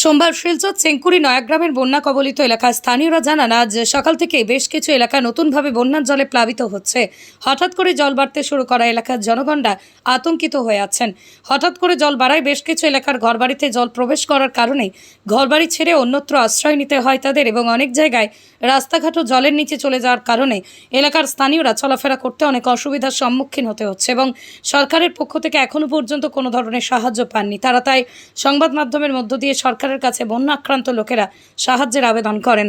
সোমবার শিলচর চেঙ্কুরি নয়াগ্রামের বন্যা কবলিত এলাকার স্থানীয়রা জানান, আজ সকাল থেকে বেশ কিছু এলাকা নতুনভাবে বন্যার জলে প্লাবিত হচ্ছে। হঠাৎ করে জল বাড়তে শুরু করা এলাকার জনগণরা আতঙ্কিত হয়ে আছেন। হঠাৎ করে জল বাড়ায় বেশ কিছু এলাকার ঘরবাড়িতে জল প্রবেশ করার কারণে ঘরবাড়ি ছেড়ে অন্যত্র আশ্রয় নিতে হয় তাদের এবং অনেক জায়গায় রাস্তাঘাটও জলের নিচে চলে যাওয়ার কারণে এলাকার স্থানীয়রা চলাফেরা করতে অনেক অসুবিধার সম্মুখীন হতে হচ্ছে এবং সরকারের পক্ষ থেকে এখনও পর্যন্ত কোনো ধরনের সাহায্য পাননি। তারা তাই সংবাদ মাধ্যমের মধ্য দিয়ে সরকারের কাছে বন্যা আক্রান্ত লোকেরা সাহায্যের আবেদন করেন।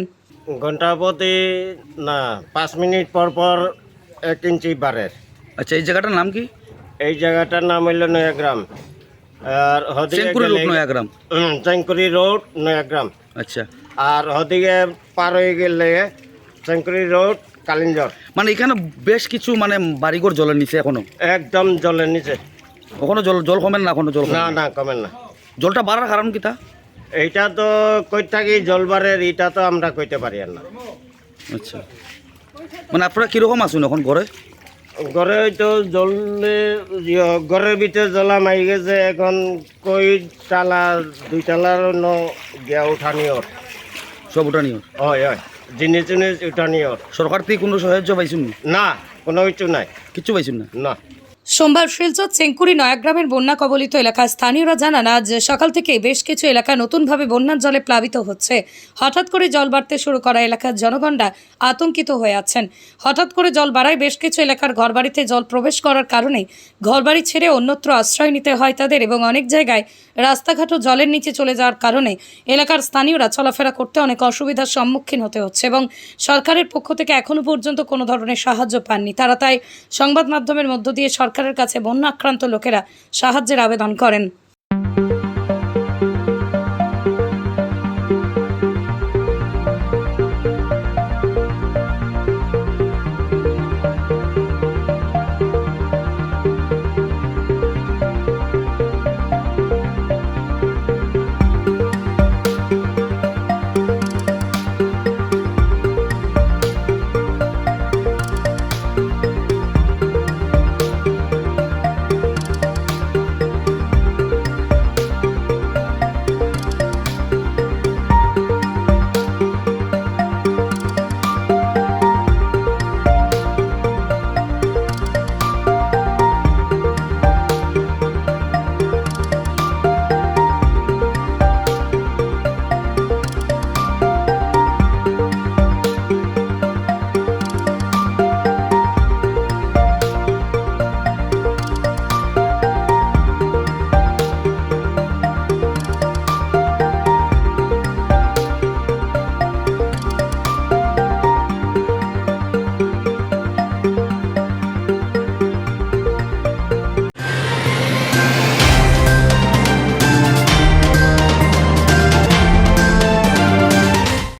ঘণ্টা প্রতি না পাঁচ মিনিট পর পর এক ইঞ্চি বাড়ে। আচ্ছা এই জায়গাটার নাম কি? এই জায়গাটার নাম হইল নয়াগ্রাম। আর হদিকে চেঙ্কুরি রোড নয়াগ্রাম। চেঙ্কুরি রোড নয়াগ্রাম। আচ্ছা। আর হদিকে পার হয়ে গেলে চেঙ্কুরি রোড কালিঞ্জর মানে এখানে বেশ কিছু মানে বাড়িঘর জলের নিচে এখনও? একদম জলের নিচে। কখনো জল জল কমেন না এখনও জল না না। না কমেন না। জলটা বাড়ার কারণ কি তা? এইটা তো কই থাকি জলবারের এটা তো আমরা কইতে পারি আর না। আচ্ছা। মানে আপনারা কীরকম আসুন এখন ঘরে? ঘরে হয়তো জলে ইয়ে, ঘরের ভিতরে জলা মারি গেছে এখন কই তালা দুই তালার ন গিয়া উঠানি ওর। সব নিয়ে হয় হয়। জিনিস জিনিস উঠানি ওর। সরকার থেকে কোনো সাহায্য পাইছেন না কোনো কিছু নাই। কিচ্ছু পাইছেন না? না। সোমবার শিলচর চেঙ্কুরি নয়াগ্রামের বন্যা কবলিত এলাকার স্থানীয়রা জানান, আজ সকাল থেকে বেশ কিছু এলাকা নতুনভাবে বন্যার জলে প্লাবিত হচ্ছে। হঠাৎ করে জল বাড়তে শুরু করা এলাকার জনগণরা আতঙ্কিত হয়ে আছেন। হঠাৎ করে জল বাড়ায় বেশ কিছু এলাকার ঘরবাড়িতে জল প্রবেশ করার কারণে ঘরবাড়ি ছেড়ে অন্যত্র আশ্রয় নিতে হয় তাদের এবং অনেক জায়গায় রাস্তাঘাটও জলের নিচে চলে যাওয়ার কারণে এলাকার স্থানীয়রা চলাফেরা করতে অনেক অসুবিধার সম্মুখীন হতে হচ্ছে এবং সরকারের পক্ষ থেকে এখনও পর্যন্ত কোনো ধরনের সাহায্য পাননি। তারা তাই সংবাদ মাধ্যমের মধ্য দিয়ে সরকারের কাছে বন্যা আক্রান্ত লোকেরা সাহায্যের আবেদন করেন।